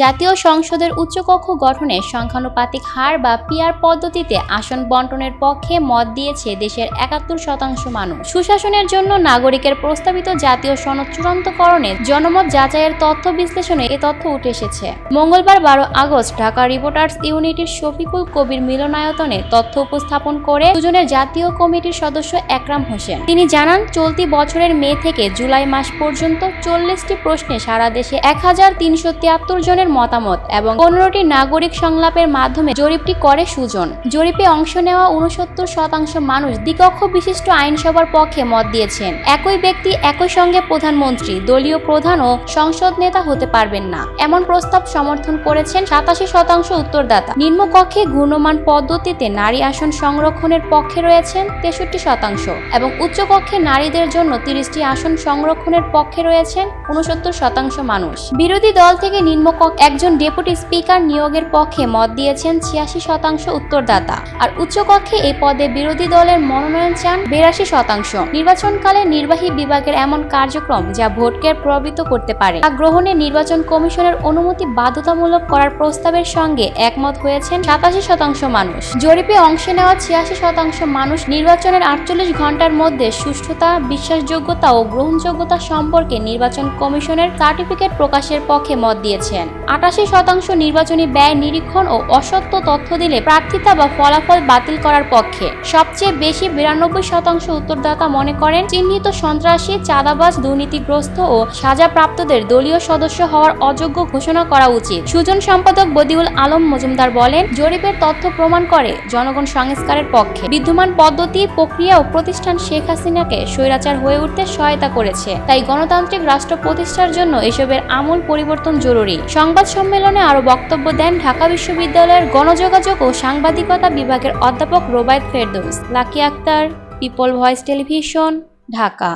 জাতীয় সংসদের উচ্চকক্ষ গঠনে সংখ্যানুপাতিক হার বা পিআর পদ্ধতিতে আসন বন্টনের পক্ষে মত দিয়েছে দেশের একাত্তর শতাংশ মানুষ। সুশাসনের জন্য নাগরিকের প্রস্তাবিত জাতীয় সনদ চূড়ান্তকরণে জনমত যাচাইয়ের তথ্য বিশ্লেষণে এ তথ্য উঠে এসেছে। মঙ্গলবার বারো আগস্ট ঢাকা রিপোর্টার্স ইউনিটির শফিকুল কবির মিলনায়তনে তথ্য উপস্থাপন করে দুজনের জাতীয় কমিটির সদস্য একরাম হোসেন। তিনি জানান, চলতি বছরের মে থেকে জুলাই মাস পর্যন্ত চল্লিশটি প্রশ্নে সারা দেশে এক হাজার তিনশো তিয়াত্তর জনের মতামত এবং পনেরোটি নাগরিক সংলাপের মাধ্যমে জরিপটি করে সুজন। জরিপে অংশ নেওয়া উনসত্তর শতাংশ মানুষ দ্বিকক্ষ বিশিষ্ট আইনসভার পক্ষে মত দিয়েছেন। একই ব্যক্তি একই সঙ্গে প্রধানমন্ত্রী, দলীয় প্রধান ও সংসদ নেতা হতে পারবেন না। এমন প্রস্তাব সমর্থন করেছেন সাতাশি শতাংশ উত্তরদাতা। নিম্নকক্ষে ঘূর্ণমান পদ্ধতিতে নারী আসন সংরক্ষণের পক্ষে রয়েছেন তেষট্টি শতাংশ এবং উচ্চকক্ষে নারীদের জন্য তিরিশটি আসন সংরক্ষণের পক্ষে রয়েছেন উনসত্তর শতাংশ মানুষ। বিরোধী দল থেকে নিম্নকক্ষ একজন ডেপুটি স্পিকার নিয়োগের পক্ষে মত দিয়েছেন ছিয়াশি শতাংশ উত্তরদাতা। আর উচ্চকক্ষে এই পদে বিরোধী দলের মনোনয়ন চান বিরাশি শতাংশ। নির্বাচনকালে নির্বাহী বিভাগের এমন কার্যক্রম যা ভোটকে প্রভাবিত করতে পারে। তা গ্রহণে নির্বাচন কমিশনের অনুমতি বাধ্যতামূলক করার প্রস্তাবের সঙ্গে একমত হয়েছেন সাতাশি শতাংশ মানুষ। জরিপে অংশ নেওয়া ছিয়াশি শতাংশ মানুষ নির্বাচনের আটচল্লিশ ঘণ্টার মধ্যে সুষ্ঠুতা, বিশ্বাসযোগ্যতা ও গ্রহণযোগ্যতা সম্পর্কে নির্বাচন কমিশনের সার্টিফিকেট প্রকাশের পক্ষে মত দিয়েছেন। আটাশি শতাংশ নির্বাচনী ব্যয় নিরীক্ষণ ও অসত্য তথ্য দিলে প্রার্থিতা বা ফলাফল বাতিল করার পক্ষে। সবচেয়ে বেশি বিরানব্বই শতাংশ উত্তরদাতা মনে করেন, চিহ্নিত সন্ত্রাসী, চাঁদাবাজ, দুর্নীতিগ্রস্ত ও সাজাপ্রাপ্তদের দলীয় সদস্য হওয়ার অযোগ্য ঘোষণা করা উচিত। সুজন সম্পাদক বদিউল আলম মজুমদার বলেন, জরিপের তথ্য প্রমাণ করে জনগণ সংস্কারের পক্ষে। বিদ্যমান পদ্ধতি, প্রক্রিয়া ও প্রতিষ্ঠান শেখ হাসিনাকে স্বৈরাচার হয়ে উঠতে সহায়তা করেছে। তাই গণতান্ত্রিক রাষ্ট্র প্রতিষ্ঠার জন্য এসবের আমূল পরিবর্তন জরুরি। সংবাদ সম্মেলনে আরও বক্তব্য দেন ঢাকা বিশ্ববিদ্যালয়ের গণযোগাযোগ ও সাংবাদিকতা বিভাগের অধ্যাপক Robaet Ferdous. Lucky Akter, people voice television, Dhaka.